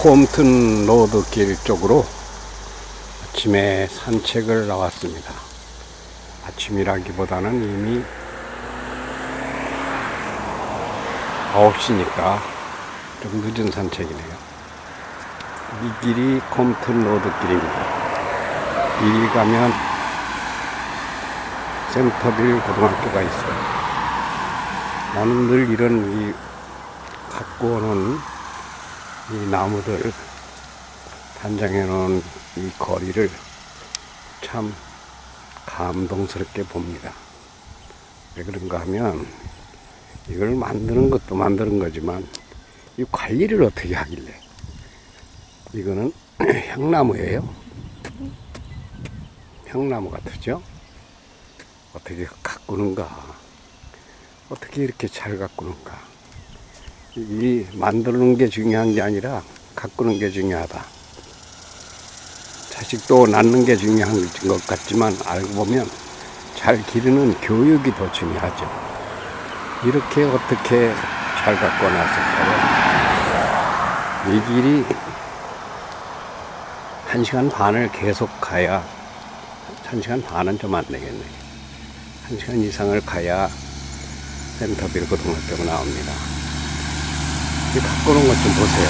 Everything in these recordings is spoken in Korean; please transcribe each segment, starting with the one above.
콤튼 로드 길 쪽으로 아침에 산책을 나왔습니다. 아침이라기보다는 이미 9시니까 좀 늦은 산책이네요. 이 길이 콤튼 로드 길입니다. 이 가면 센터빌 고등학교가 있어요. 나는 늘 이런 이 갖고 오는 이 나무들 단장해 놓은 이 거리를 참 감동스럽게 봅니다. 왜 그런가 하면 이걸 만드는 것도 만드는 거지만 이 관리를 어떻게 하길래 이거는 향나무예요. 향나무 같으죠? 어떻게 가꾸는가? 어떻게 이렇게 잘 가꾸는가? 이 만드는 게 중요한 게 아니라 가꾸는 게 중요하다. 자식도 낳는 게 중요한 것 같지만 알고 보면 잘 기르는 교육이 더 중요하죠. 이렇게 어떻게 잘 갖고 놨을까요? 이 길이 한 시간 반을 계속 가야 한 시간 반은 좀 안 되겠네. 한 시간 이상을 가야 센터빌 고등학교가 나옵니다. 이 갖고 놓은 것 좀 보세요.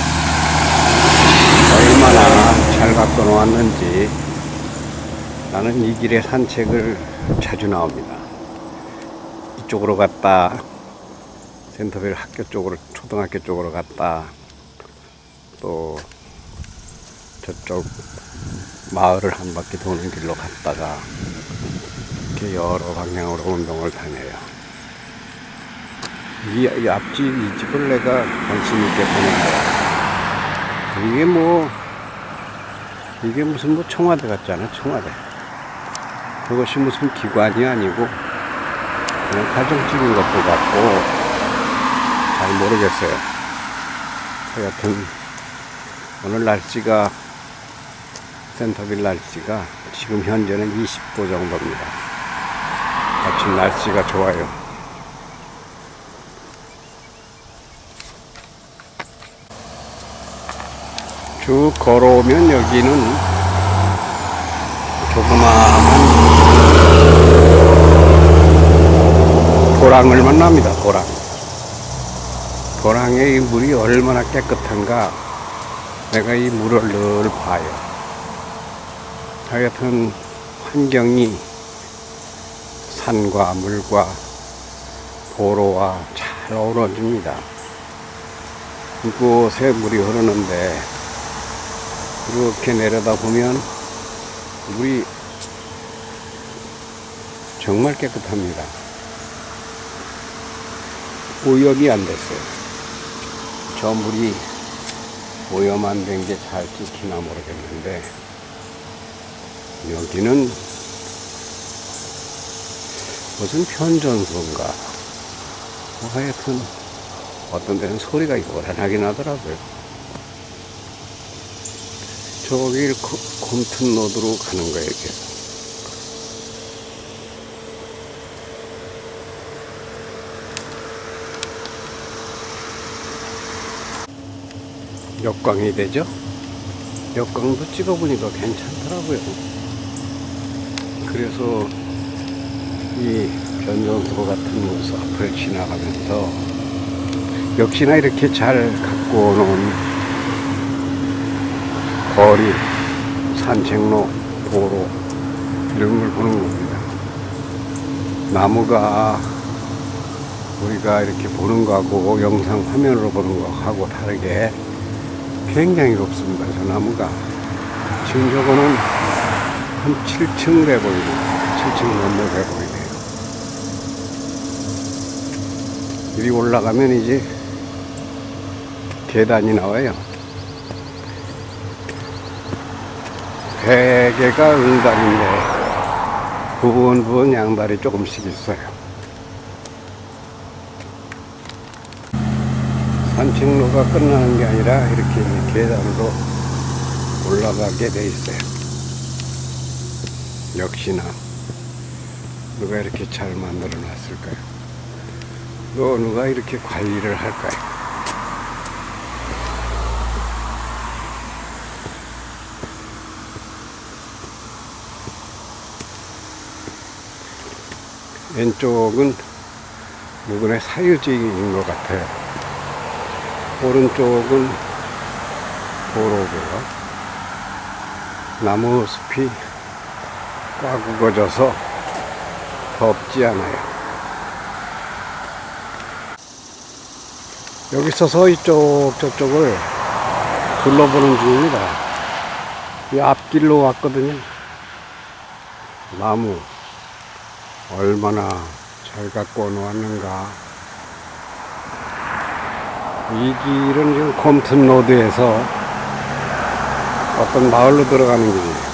얼마나 잘 갖고 놓았는지 나는 이 길에 산책을 자주 나옵니다. 이쪽으로 갔다 센터빌 학교 쪽으로 초등학교 쪽으로 갔다 또 저쪽 마을을 한 바퀴 도는 길로 갔다가 이렇게 여러 방향으로 운동을 다녀요. 이, 이 앞집, 이 집을 내가 관심 있게 보는 거야. 이게 뭐, 이게 무슨 뭐 청와대 같잖아, 청와대. 그것이 무슨 기관이 아니고, 그냥 가정적인 것도 같고, 잘 모르겠어요. 하여튼, 오늘 날씨가, 센터빌 날씨가 지금 현재는 20도 정도입니다. 아침 날씨가 좋아요. 쭉 걸어오면 여기는 조그마한 도랑을 만납니다. 도랑. 도랑의 이 물이 얼마나 깨끗한가 내가 이 물을 늘 봐요. 하여튼 환경이 산과 물과 도로와 잘 어우러집니다. 이곳에 물이 흐르는데 이렇게 내려다 보면 물이 정말 깨끗합니다. 오염이 안 됐어요. 저 물이 오염 안 된 게 잘 찍히나 모르겠는데 여기는 무슨 편전소인가 뭐 하여튼 어떤 데는 소리가 요란하긴 하더라고요. 저기 곰튼 로드로 가는 거예요, 계속. 역광이 되죠? 역광도 찍어보니까 괜찮더라고요. 그래서 이 변전소 같은 곳 앞을 지나가면서 역시나 이렇게 잘 갖고 놓은 거리, 산책로, 도로 이런 걸 보는 겁니다. 나무가 우리가 이렇게 보는 거하고 영상 화면으로 보는 거하고 다르게 굉장히 높습니다. 저 나무가 지금 저거는 한 7층 돼 보입니다. 7층 넘게 돼 보이네요. 이리 올라가면 이제 계단이 나와요. 베개가 응달인데 부분 부분 양다리 조금씩 있어요. 산책로가 끝나는 게 아니라 이렇게 계단으로 올라가게 돼 있어요. 역시나 누가 이렇게 잘 만들어 놨을까요? 또 누가 이렇게 관리를 할까요? 왼쪽은 누구네 사유지인 것 같아요. 오른쪽은 도로고요. 나무 숲이 꽉 우거져서 덥지 않아요. 여기 서 서 이쪽 저쪽을 둘러보는 중입니다. 이 앞길로 왔거든요. 나무 얼마나 잘 갖고 놓았는가. 이 길은 지금 콤튼 로드에서 어떤 마을로 들어가는 길이에요.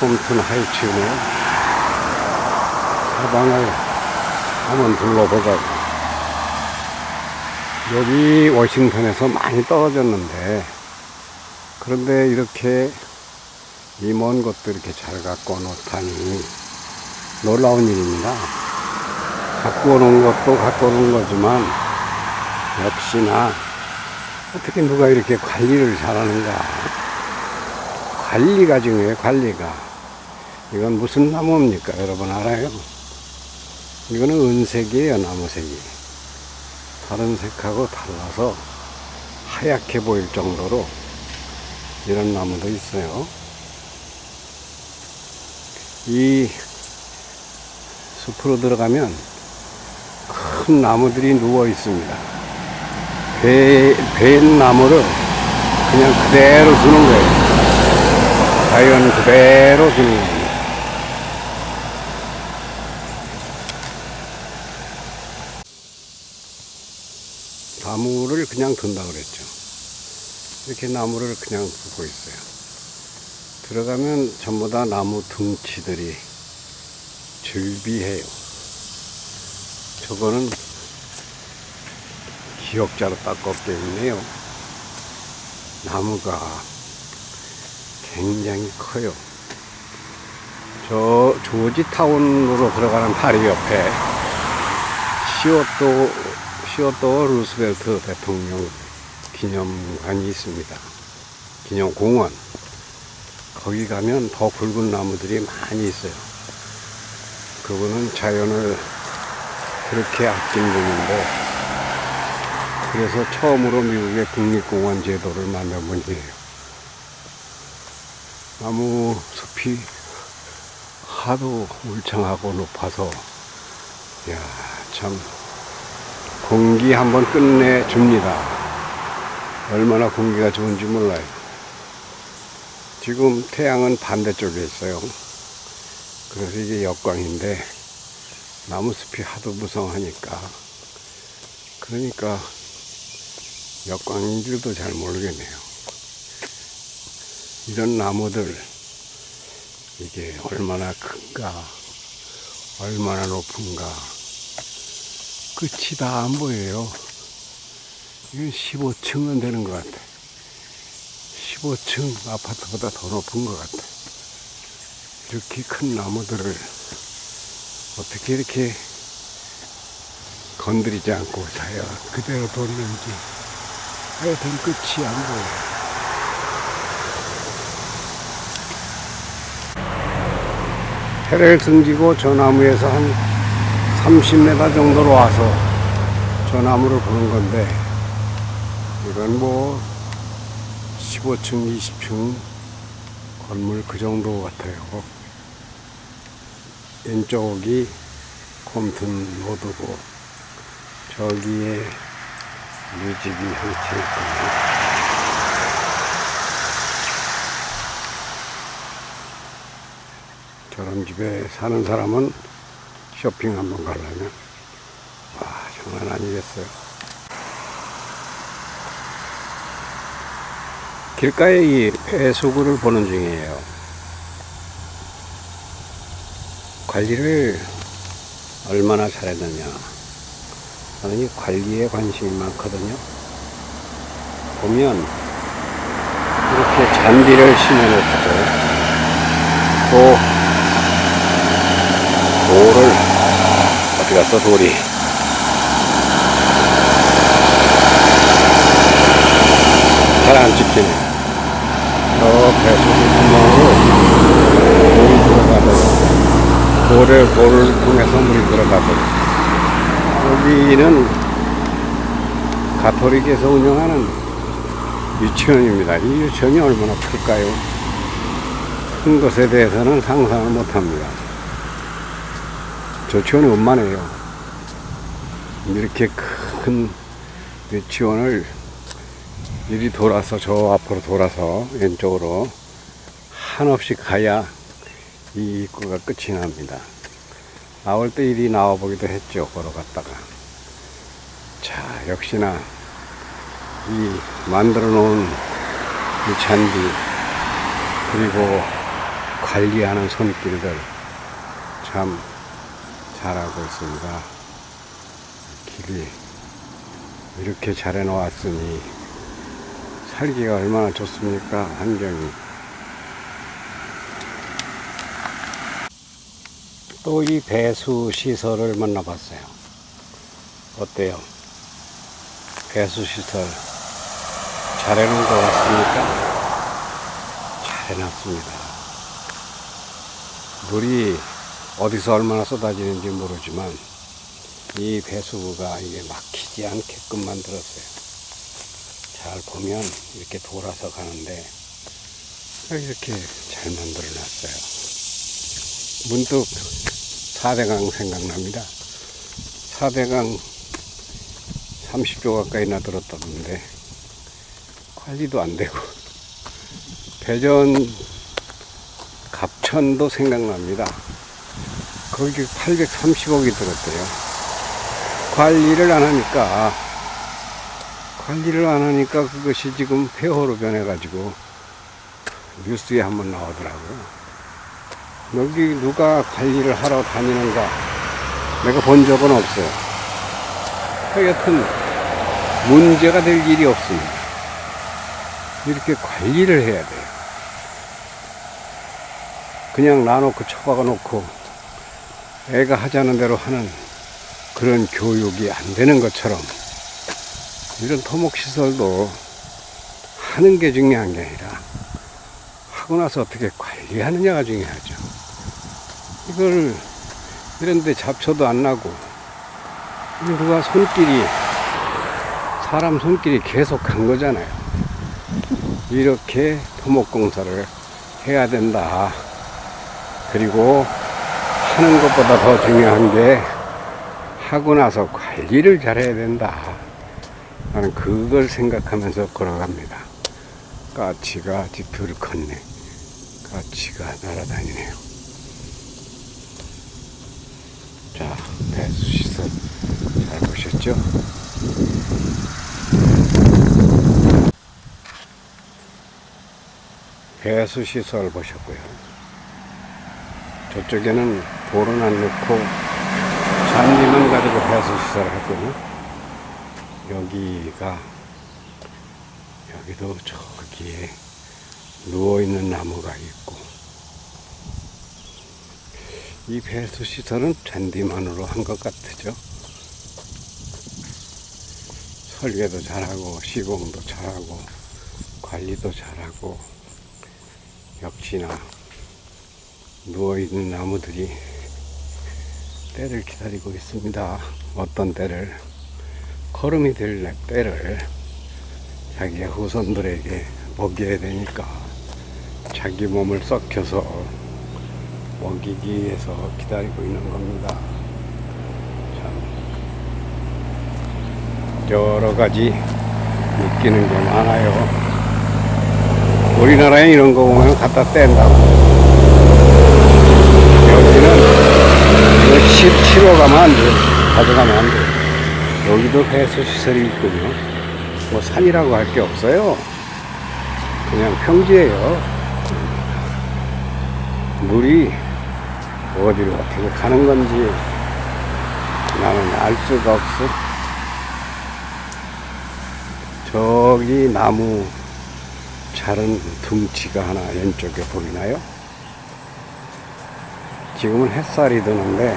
콤튼 하이츠네. 사방을 한번 둘러보자고. 여기 워싱턴에서 많이 떨어졌는데, 그런데 이렇게 이 먼 것도 이렇게 잘 갖고 놓다니 놀라운 일입니다. 갖고 오는 것도 갖고 오는 거지만, 역시나 어떻게 누가 이렇게 관리를 잘하는가. 관리가 중요해요, 관리가. 이건 무슨 나무입니까? 여러분 알아요? 이거는 은색이에요, 나무색이. 다른 색하고 달라서 하얗게 보일 정도로 이런 나무도 있어요. 이 숲으로 들어가면 큰 나무들이 누워 있습니다. 배, 벤 나무를 그냥 그대로 두는 거예요. 자연 그대로 두는 겁니다. 나무를 그냥 둔다 그랬죠. 이렇게 나무를 그냥 두고 있어요. 들어가면 전부 다 나무 둥치들이 즐비해요. 저거는 기억자로 딱 꺾여 있네요. 나무가 굉장히 커요. 저 조지타운으로 들어가는 다리 옆에 시어토 시어토 루스벨트 대통령 기념관이 있습니다. 기념공원. 거기 가면 더 굵은 나무들이 많이 있어요. 그분은 자연을 그렇게 아낀 분인데, 그래서 처음으로 미국의 국립공원 제도를 만든 분이에요. 나무 숲이 하도 울창하고 높아서, 야, 참, 공기 한번 끝내줍니다. 얼마나 공기가 좋은지 몰라요. 지금 태양은 반대쪽에 있어요. 그래서 이게 역광인데, 나무숲이 하도 무성하니까, 그러니까 역광인지도 잘 모르겠네요. 이런 나무들, 이게 얼마나 큰가, 얼마나 높은가, 끝이 다 안 보여요. 이건 15층은 되는 것 같아. 15층 아파트보다 더 높은 것 같아. 이렇게 큰 나무들을 어떻게 이렇게 건드리지 않고 자야 그대로 뒀는지 하여튼 끝이 안 보여요. 해를 등지고 저 나무에서 한 30m 정도로 와서 저 나무를 보는 건데 이건 뭐 15층, 20층 건물 그 정도 같아요. 왼쪽이 콤튼 로드고 저기에 뮤직이 형체 있거든요. 저런 집에 사는 사람은 쇼핑 한번 가려면 와 장난 아니겠어요. 길가에 이 배수구를 보는 중이에요. 관리를 얼마나 잘했느냐. 저는 이 관리에 관심이 많거든요. 보면 이렇게 잔디를 심어놓고 또 돌을 어디 갔어 돌이 잘 안 찍히네 저 배수구 구멍으로 그 돌을, 통해서 물이 들어가고 여기는 가톨릭에서 운영하는 유치원입니다. 이 유치원이 얼마나 클까요? 큰 것에 대해서는 상상을 못합니다. 조치원이 원만해요. 이렇게 큰 유치원을 이리 돌아서 저 앞으로 돌아서 왼쪽으로 한없이 가야 이 입구가 끝이 납니다. 나올 때 이리 나와 보기도 했죠. 걸어갔다가. 자, 역시나 이 만들어 놓은 이 잔디 그리고 관리하는 손길들 참 잘하고 있습니다. 길이 이렇게 잘 해 놓았으니 살기가 얼마나 좋습니까? 환경이. 또 이 배수 시설을 만나봤어요. 어때요? 배수 시설 잘 해놓은 것 같습니까? 잘 해놨습니다. 물이 어디서 얼마나 쏟아지는지 모르지만 이 배수구가 이게 막히지 않게끔 만들었어요. 잘 보면 이렇게 돌아서 가는데 이렇게 잘 만들어 놨어요. 문득 4대강 생각납니다. 4대강 30조 가까이나 들었다던데 관리도 안 되고 배전 갑천도 생각납니다. 거기 830억이 들었대요. 관리를 안 하니까 관리를 안 하니까 그것이 지금 폐허로 변해가지고 뉴스에 한번 나오더라고요. 여기 누가 관리를 하러 다니는가 내가 본 적은 없어요. 하여튼 문제가 될 일이 없습니다. 이렇게 관리를 해야 돼요. 그냥 놔놓고 처박아 놓고 애가 하자는 대로 하는 그런 교육이 안 되는 것처럼 이런 토목시설도 하는 게 중요한 게 아니라 하고 나서 어떻게 관리하느냐가 중요하죠. 이걸 이런데 잡초도 안 나고 누가 손길이 사람 손길이 계속 간 거잖아요. 이렇게 토목공사를 해야 된다. 그리고 하는 것보다 더 중요한 게 하고 나서 관리를 잘해야 된다. 나는 그걸 생각하면서 걸어갑니다. 까치가 집표를 컸네. 까치가 날아다니네요. 자, 배수시설 잘 보셨죠? 배수 시설 보셨고요. 저쪽에는 돌은 안 넣고 잔디만 가지고 배수 시설 하고 여기가 여기도 저기에 누워있는 나무가 있고 이 배수 시설은 잔디만으로 한 것 같으죠 설계도 잘하고 시공도 잘하고 관리도 잘하고 역시나 누워있는 나무들이 때를 기다리고 있습니다. 어떤 때를 걸음이 될 때를 자기의 후손들에게 먹여야 되니까 자기 몸을 썩혀서 위해서 기다리고 있는 겁니다. 참 여러 가지 느끼는 게 많아요. 우리나라에 이런 거 보면 갖다 뗀다고. 여기는 이거 치, 치러 가면 안 돼. 가져가면 안 돼. 여기도 해수시설이 있군요. 뭐 산이라고 할 게 없어요. 그냥 평지예요. 물이 어디로 어떻게 가는 건지 나는 알 수가 없어. 저기 나무 자른 둥치가 하나 왼쪽에 보이나요? 지금은 햇살이 드는데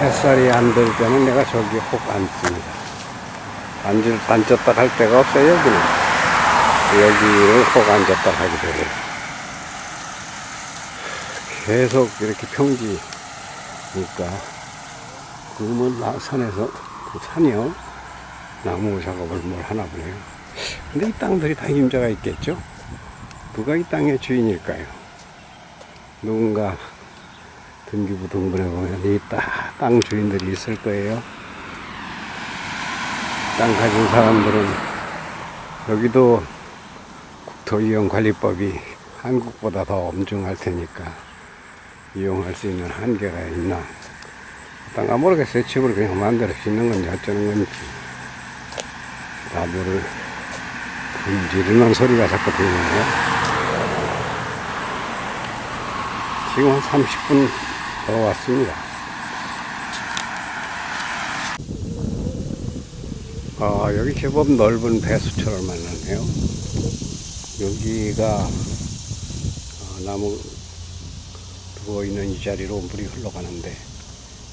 햇살이 안 들 때는 내가 저기 혹 앉습니다. 앉을, 앉았다 갈 데가 없어요, 여기는. 여기를 혹 앉았다 가게 되고 계속 이렇게 평지 그러니까 그러면 나 산에서 그 산이요 나무 작업을 뭘 하나 보네요. 근데 이 땅들이 다 임자가 있겠죠? 누가 이 땅의 주인일까요? 누군가 등기부 등본에 보면 이 땅 주인들이 있을 거예요. 땅 가진 사람들은 여기도 국토이용관리법이 한국보다 더 엄중할 테니까 이용할 수 있는 한계가 있나. 땅가 모르겠어요. 집을 그냥 마음대로 짓는 건지 어쩌는 건지. 나무를 분지르는 소리가 자꾸 들리네요. 지금 한 30분 걸어왔습니다. 아, 여기 제법 넓은 배수처럼 만나네요. 여기가 어, 나무 누워 있는 이 자리로 물이 흘러가는데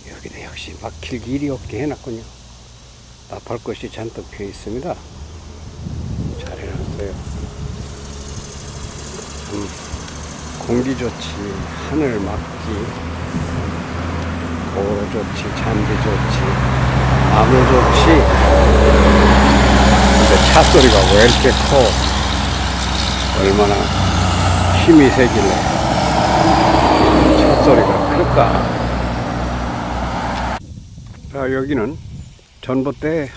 여기도 역시 막힐 길이 없게 해놨군요. 나팔 것이 잔뜩 피어 있습니다. 잘 해놨어요. 참 공기 좋지, 하늘 맑기, 도로 좋지, 잔디 좋지, 나무 좋지. 근데 차 소리가 왜 이렇게 커? 얼마나 힘이 세길래 차 소리가 클까? 자, 여기는 전봇대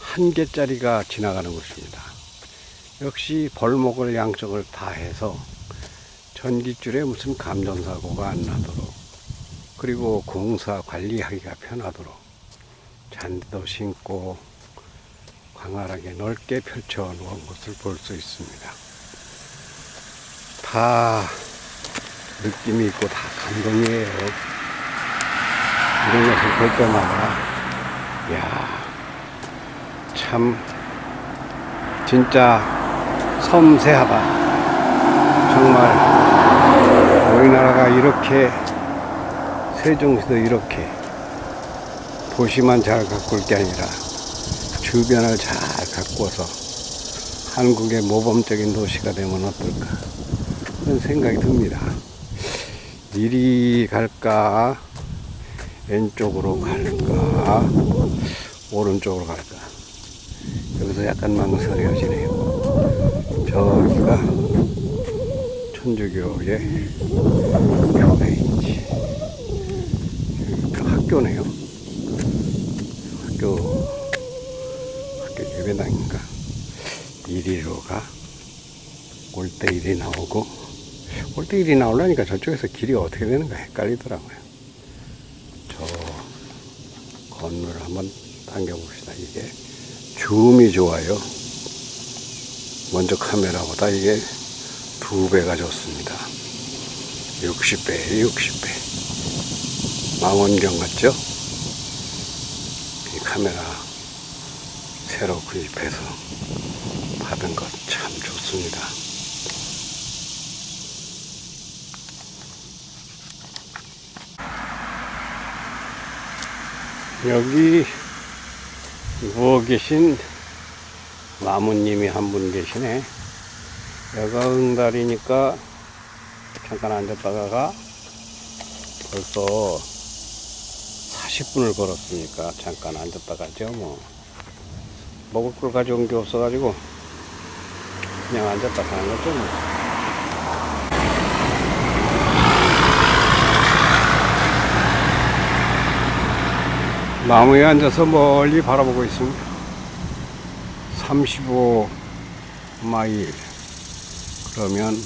한 개짜리가 지나가는 곳입니다. 역시 벌목을 양쪽을 다 해서 전기줄에 무슨 감전사고가 안 나도록 그리고 공사 관리하기가 편하도록 잔디도 심고 광활하게 넓게 펼쳐 놓은 것을 볼 수 있습니다. 다 느낌이 있고 다 감동이에요. 이런 것을 볼 때마다, 야 참, 진짜 섬세하다. 정말, 우리나라가 이렇게, 세종시도 이렇게, 도시만 잘 가꿀 게 아니라, 주변을 잘 가꾸어서, 한국의 모범적인 도시가 되면 어떨까. 그런 생각이 듭니다. 이리 갈까, 왼쪽으로 갈까, 오른쪽으로 갈까. 여기서 약간 망설여지네요. 저기가 천주교의 교회인지, 여기 학교네요. 학교, 학교 예배당인가. 이리로 가. 올 때 이리 나오고, 이리 나오려니까 저쪽에서 길이 어떻게 되는가 헷갈리더라고요. 저 건물을 한번 당겨봅시다. 이게 줌이 좋아요. 먼저 카메라보다 이게 두 배가 좋습니다. 60배, 60배. 망원경 같죠? 이 카메라 새로 구입해서 받은 것 참 좋습니다. 여기 누워 계신 나무님이 한 분 계시네. 여가 응달이니까 잠깐 앉았다가가 벌써 40분을 걸었으니까 잠깐 앉았다가죠 뭐. 먹을 걸 가져온 게 없어가지고 그냥 앉았다 가는 거죠 뭐. 나무에 앉아서 멀리 바라보고 있습니다. 35마일 그러면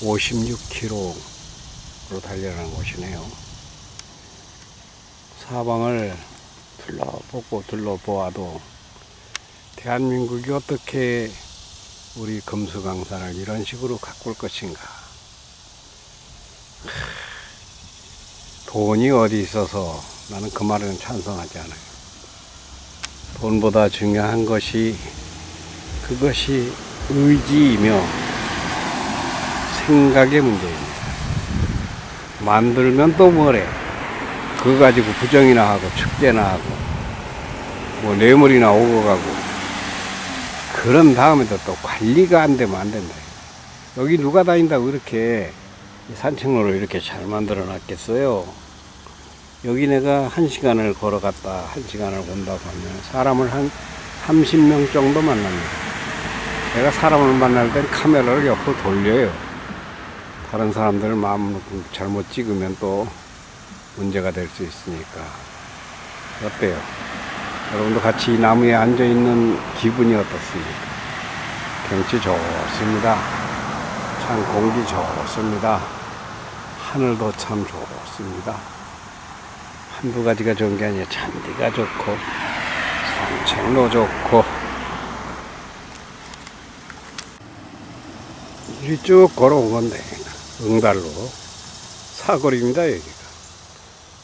56km로 달려가는 곳이네요. 사방을 둘러보고 둘러보아도 대한민국이 어떻게 우리 금수강산을 이런 식으로 가꿀 것인가. 돈이 어디 있어서 나는 그 말에는 찬성하지 않아요. 돈보다 중요한 것이 그것이 의지이며 생각의 문제입니다. 만들면 또 뭐래? 그거 가지고 부정이나 하고 축제나 하고 뭐 뇌물이나 오고 가고 그런 다음에도 또 관리가 안 되면 안 된다. 여기 누가 다닌다고 이렇게 산책로를 이렇게 잘 만들어 놨겠어요? 여기 내가 한 시간을 걸어갔다 한 시간을 온다고 하면 사람을 한 30명 정도 만납니다. 내가 사람을 만날 땐 카메라를 옆으로 돌려요. 다른 사람들 마음 놓고 잘못 찍으면 또 문제가 될 수 있으니까. 어때요? 여러분도 같이 이 나무에 앉아 있는 기분이 어떻습니까? 경치 좋습니다. 참 공기 좋습니다. 하늘도 참 좋습니다. 한두 가지가 좋은 게 아니라 잔디가 좋고 산책로 좋고. 이리 쭉 걸어온 건데 응달로. 사거리입니다 여기가.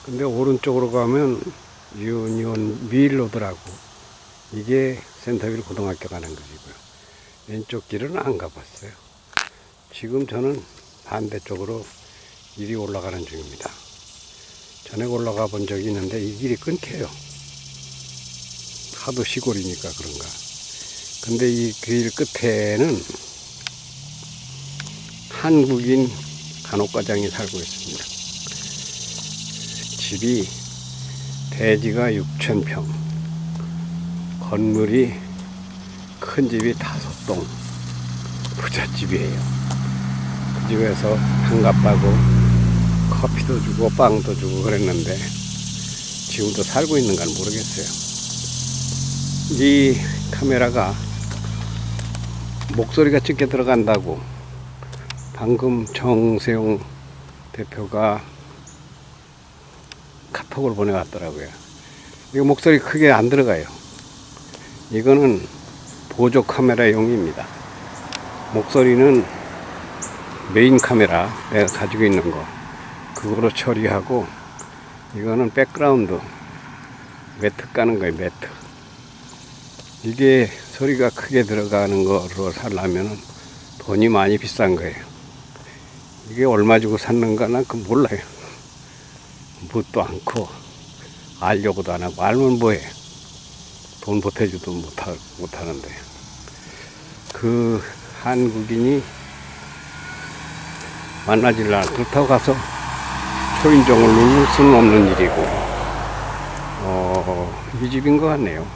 근데 오른쪽으로 가면 유니온 밀로드라고. 이게 센터빌 고등학교 가는 길이고요. 왼쪽 길은 안 가봤어요. 지금 저는 반대쪽으로 이리 올라가는 중입니다 전에 올라가 본 적이 있는데 이 길이 끊겨요 하도 시골이니까 그런가 근데 이 길 끝에는 한국인 간호과장이 살고 있습니다. 집이 대지가 6천 평, 건물이 큰 집이 다섯 동, 부잣집이에요. 그 집에서 한갑하고 커피도 주고 빵도 주고 그랬는데 지금도 살고 있는 건 모르겠어요. 이 카메라가 목소리가 찍게 들어간다고 방금 정세용 대표가 카톡을 보내왔더라고요. 이거 목소리 크게 안 들어가요. 이거는 보조 카메라용입니다. 목소리는 메인 카메라 내가 가지고 있는 거 그거로 처리하고 이거는 백그라운드 매트 까는 거예요 매트. 이게 소리가 크게 들어가는 거로 살려면 돈이 많이 비싼 거예요. 이게 얼마 주고 샀는가 난 그 몰라요. 묻도 않고 알려고도 안 하고 알면 뭐해? 돈 보태주도 못하, 못하는데. 그 한국인이 만나질 않아. 그렇다고 가서 초인종을 누를 수는 없는 일이고 어, 이 집인 것 같네요.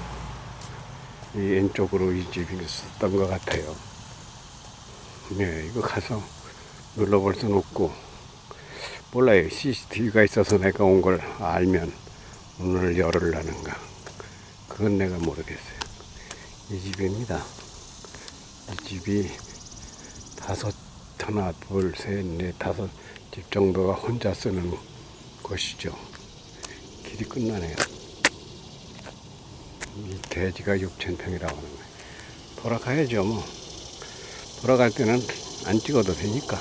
이 왼쪽으로 이 집이 있었던 것 같아요. 네 이거 가서 눌러볼 수는 없고 몰라요. CCTV가 있어서 내가 온 걸 알면 문을 열으려는가. 그건 내가 모르겠어요. 이 집입니다. 이 집이 다섯 하나 둘셋넷 다섯 집 정도가 혼자 쓰는 곳이죠. 길이 끝나네요. 이 대지가 6천 평이라고 하는 거예요. 돌아가야죠 뭐. 돌아갈 때는 안 찍어도 되니까